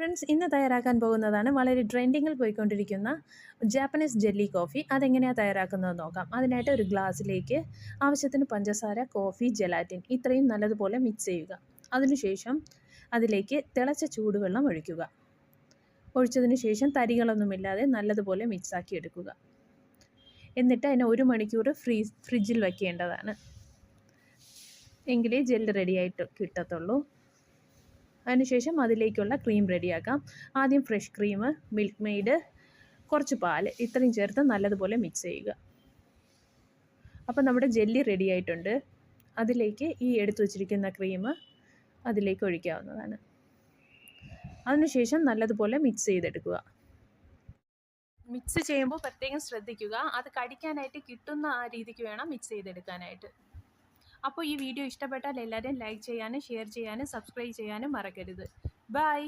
Friends ഇന്ന് തയ്യാറാക്കാൻ പോകുന്നതാണ് വളരെ ട്രെൻഡിങ്ങിൽ പോയിക്കൊണ്ടിരിക്കുന്ന ജാപ്പനീസ് ജെല്ലി കോഫി. അതെങ്ങനെയാണ് തയ്യാറാക്കുന്നത് നോക്കാം. അതിനായിട്ട് ഒരു ഗ്ലാസ്സിലേക്ക് ആവശ്യത്തിന് പഞ്ചസാര കോഫി ജെലാറ്റിൻ ഇത്രയും നല്ലതുപോലെ മിക്സ് ചെയ്യുക. അതിനുശേഷം അതിലേക്ക് തിളച്ച ചൂടുവെള്ളം ഒഴിക്കുക. ഒഴിച്ചതിന് ശേഷം തരികളൊന്നുമില്ലാതെ നല്ലതുപോലെ മിക്സാക്കി എടുക്കുക. എന്നിട്ട് അതിനെ ഒരു മണിക്കൂർ ഫ്രീ ഫ്രിഡ്ജിൽ വയ്ക്കേണ്ടതാണ് എങ്കിലേ ജെല്ല് റെഡിയായിട്ട് കിട്ടത്തുള്ളൂ. അതിനുശേഷം അതിലേക്കുള്ള ക്രീം റെഡിയാക്കാം ആദ്യം ഫ്രഷ് ക്രീം മിൽക്ക് മെയ്ഡ് കുറച്ച് പാൽ ഇത്രയും ചേർത്ത് നല്ലതുപോലെ മിക്സ് ചെയ്യുക. അപ്പോൾ നമ്മുടെ ജെല്ലി റെഡി ആയിട്ടുണ്ട്. അതിലേക്ക് ഈ എടുത്തു വച്ചിരിക്കുന്ന ക്രീം അതിലേക്ക് ഒഴിക്കാവുന്നതാണ്. അതിനുശേഷം നല്ലതുപോലെ മിക്സ് ചെയ്തെടുക്കുക. മിക്സ് ചെയ്യുമ്പോൾ പ്രത്യേകം ശ്രദ്ധിക്കുക. അത് കടിക്കാനായിട്ട് കിട്ടുന്ന ആ രീതിക്ക് വേണം മിക്സ് ചെയ്തെടുക്കാനായിട്ട്. അപ്പോൾ ഈ വീഡിയോ ഇഷ്ടപ്പെട്ടാൽ എല്ലാവരും ലൈക്ക് ചെയ്യാനും ഷെയർ ചെയ്യാനും സബ്സ്ക്രൈബ് ചെയ്യാനും മറക്കരുത്. ബൈ.